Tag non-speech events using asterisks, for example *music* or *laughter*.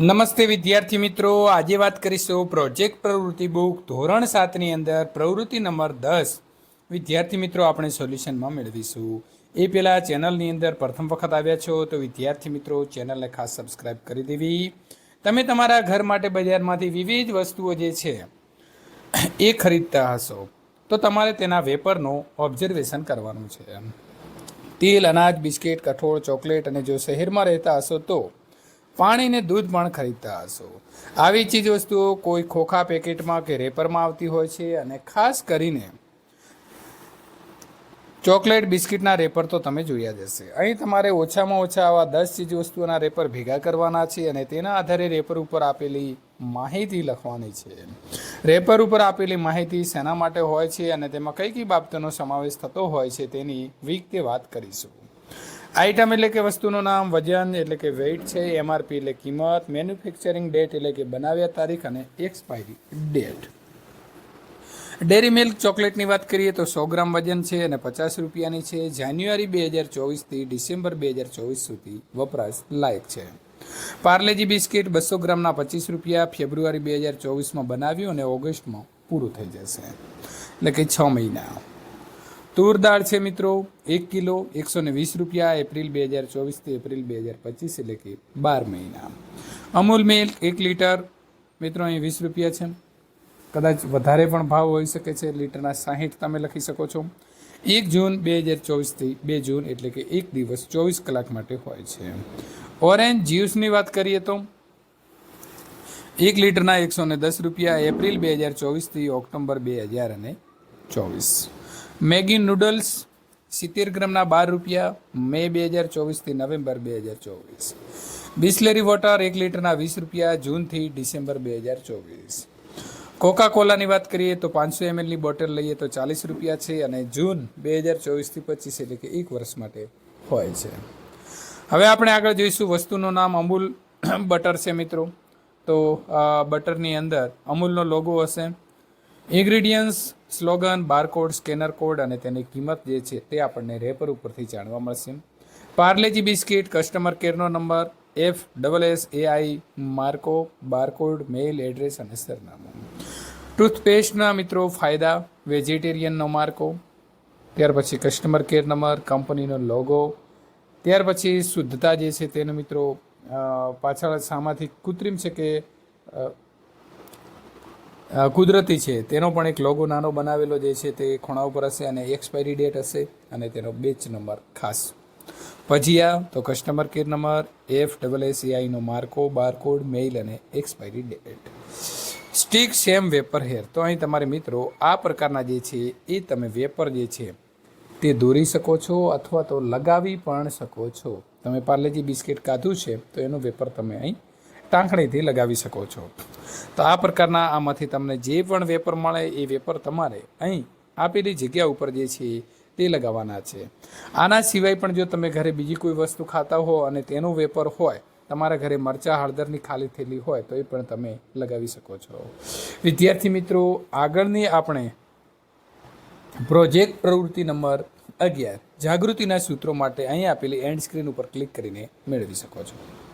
નમસ્તે વિદ્યાર્થી મિત્રો. આજે વાત કરીશું પ્રોજેક્ટ પ્રવૃત્તિ બુક ધોરણ સાતની અંદર પ્રવૃત્તિ નંબર દસ. વિદ્યાર્થી મિત્રો, આપણે સોલ્યુશનમાં મેળવીશું. એ પહેલાં ચેનલની અંદર પ્રથમ વખત આવ્યા છો તો વિદ્યાર્થી મિત્રો, ચેનલને ખાસ સબસ્ક્રાઇબ કરી દેવી. તમે તમારા ઘર માટે બજારમાંથી વિવિધ વસ્તુઓ જે છે, એ ખરીદતા હશો. તો તમારે તેના વેપરનું ઓબ્ઝર્વેશન કરવાનું છે. તેલ, અનાજ, બિસ્કિટ, કઠોળ, ચોકલેટ અને જો શહેરમાં રહેતા હશો તો પાણી ને દૂધ પણ ખરીદતા હશો. આવી ચીજ વસ્તુઓ કોઈ ખોખા પેકેટમાં કે રેપરમાં આવતી હોય છે અને ખાસ કરીને ચોકલેટ બિસ્કિટના રેપર તો તમે જોયા જ હશે. અહીં તમારે ઓછામાં ઓછા આવા દસ ચીજ વસ્તુઓના રેપર ભેગા કરવાના છે અને તેના આધારે રેપર ઉપર આપેલી માહિતી લખવાની છે. રેપર ઉપર આપેલી માહિતી શેના માટે હોય છે અને તેમાં કઈ કઈ બાબતોનો સમાવેશ થતો હોય છે તેની વિગતે વાત કરીશું. આઇટમ એટલે કે વસ્તુનું નામ, વજન એટલે કે વેઇટ છે એમઆરપી એટલે કિંમત મેન્યુફેક્ચરિંગ ડેટ એટલે કે બનાવ્યા તારીખ અને એક્સપાયરી ડેટ ડેરી મિલ્ક ચોકલેટની વાત કરીએ તો સો ગ્રામ વજન છે અને પચાસ રૂપિયાની છે. જાન્યુઆરી બે હજાર ચોવીસથી ડિસેમ્બર બે હજાર ચોવીસ સુધી વપરાશ લાયક છે. પાર્લેજી બિસ્કિટ બસો ગ્રામના પચીસ રૂપિયા ફેબ્રુઆરી બે હજાર ચોવીસમાં બનાવ્યું અને ઓગસ્ટમાં પૂરું થઈ જશે. એટલે કે છ મહિના. તુર દાળ છે મિત્રો, એક કિલો, એકસો ને વીસ રૂપિયા, એપ્રિલ બે હજાર ચોવીસથી એપ્રિલ બે હજાર પચીસ એટલે કે બાર મહિના. અમૂલ મિલ્ક એક લીટર, મિત્રો, અહીં વીસ રૂપિયા છે. કદાચ વધારે પણ ભાવ હોઈ શકે છે, લીટરના સાહીઠ તમે લખી શકો છો. એક જૂન બે હજાર ચોવીસથી બે જૂન એટલે કે એક દિવસ ચોવીસ કલાક માટે હોય છે. ઓરેન્જ જ્યુસની વાત કરીએ તો, એક લીટરના એકસો ને દસ રૂપિયા, એપ્રિલ બે હજાર ચોવીસથી ઓક્ટોબર બે હજાર અને ચોવીસ. મેગી નૂડલ્સ સિત્તેર ગ્રામના બાર રૂપિયા, મે બે હજાર ચોવીસથી નવેમ્બર બે હજાર ચોવીસ. બિસ્લેરી વોટર એક લીટરના વીસ રૂપિયા જૂનથી ડિસેમ્બર બે હજાર ચોવીસ. કોકા કોલાની વાત કરીએ તો પાંચસો એમએલની બોટલ લઈએ તો ચાલીસ રૂપિયા છે અને જૂન બે હજાર ચોવીસથી પચીસ એટલે કે એક વર્ષ માટે હોય છે. હવે આપણે આગળ જોઈશું વસ્તુનું નામ અમૂલ *clears throat* બટર છે મિત્રો. તો બટરની અંદર અમૂલનો લોગો હશે. Ingredients, slogan, barcode, scanner code અને તેની કિંમત જે છે તે આપણને રેપર ઉપરથી જાણવા મળશે. Parle G biscuit, customer કેરનો number, F double S A I Marco, barcode, mail, address અને સરનામું. ટૂથપેસ્ટના મિત્રો, ફાયદા, વેજીટેરિયનનો માર્કો, ત્યાર પછી કસ્ટમર કેર નંબર, કંપનીનો લોગો, ત્યાર પછી શુદ્ધતા જે છે તેનો મિત્રો પાછળ સામાથી કૃત્રિમ છે કે કુદરતી છે. તેનો પણ એક લોગો નાનો બનાવેલો જે છે તે ખૂણા ઉપર હશે અને એક્સપાયરી ડેટ હશે અને તેનો બેચ નંબર ખાસ. ભજીયા તો customer care number F double એસીઆઈનો માર્કો બારકોડ મેઇલ અને એક્સપાયરી ડેટ સ્ટીક સેમ વેપર હેર તો અહીં તમારે મિત્રો આ પ્રકારના જે છે એ તમે વેપર જે છે તે દોરી શકો છો અથવા તો લગાવી પણ શકો છો. તમે પાર્લેજી બિસ્કિટ કાધું છે તો એનું વેપર તમે અહીં ટાંકણીથી લગાવી શકો છો. તો આ પ્રકારના આમાંથી તમને જે પણ વેપર મળે એ વેપર તમારે અહીં આપેલી જગ્યા ઉપર જે છે તે લગાવવાના છે. આના સિવાય પણ જો તમે ઘરે બીજી કોઈ વસ્તુ ખાતા હો અને તેનું વેપર હોય, તમારા ઘરે મરચાં હળદરની ખાલી થેલી હોય, તો એ પણ તમે લગાવી શકો છો. વિદ્યાર્થી મિત્રો, આગળની આપણે પ્રોજેક્ટ પ્રવૃત્તિ નંબર અગિયાર, જાગૃતિના સૂત્રો માટે અહીં આપેલી એન્ડ સ્ક્રીન ઉપર ક્લિક કરીને મેળવી શકો છો.